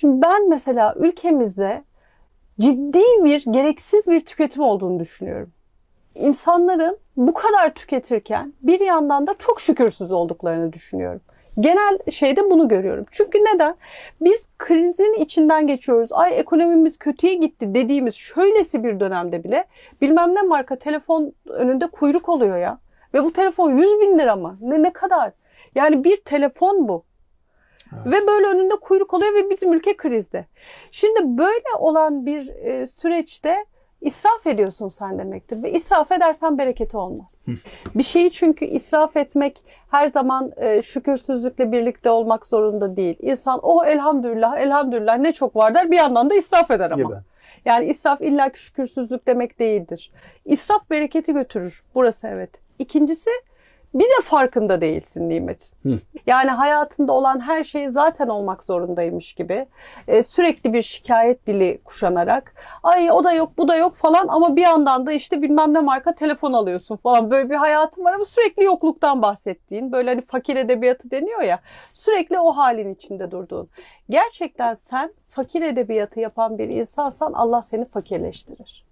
Şimdi ben mesela ülkemizde ciddi bir gereksiz bir tüketim olduğunu düşünüyorum. İnsanların bu kadar tüketirken bir yandan da çok şükürsüz olduklarını düşünüyorum. Genel şeyde bunu görüyorum. Çünkü neden? Biz krizin içinden geçiyoruz. Ay ekonomimiz kötüye gitti dediğimiz şöylesi bir dönemde bile bilmem ne marka telefon önünde kuyruk oluyor ya. Ve bu telefon 100 bin lira mı? Ne, ne kadar? Yani bir telefon bu. Ve böyle önünde kuyruk oluyor ve bizim ülke krizde. Şimdi böyle olan bir e, süreçte israf ediyorsun sen demektir. Ve israf edersen bereketi olmaz. Bir şeyi çünkü israf etmek her zaman e, şükürsüzlükle birlikte olmak zorunda değil. İnsan o elhamdülillah elhamdülillah ne çok var der bir yandan da israf eder ama. Gibi. Yani israf illa ki şükürsüzlük demek değildir. İsraf bereketi götürür. Burası evet. İkincisi bir de farkında değilsin nimetin. Hı. Yani hayatında olan her şey zaten olmak zorundaymış gibi. Ee, sürekli bir şikayet dili kuşanarak ay o da yok bu da yok falan ama bir yandan da işte bilmem ne marka telefon alıyorsun falan. Böyle bir hayatın var ama sürekli yokluktan bahsettiğin böyle hani fakir edebiyatı deniyor ya sürekli o halin içinde durduğun. Gerçekten sen fakir edebiyatı yapan bir insansan Allah seni fakirleştirir.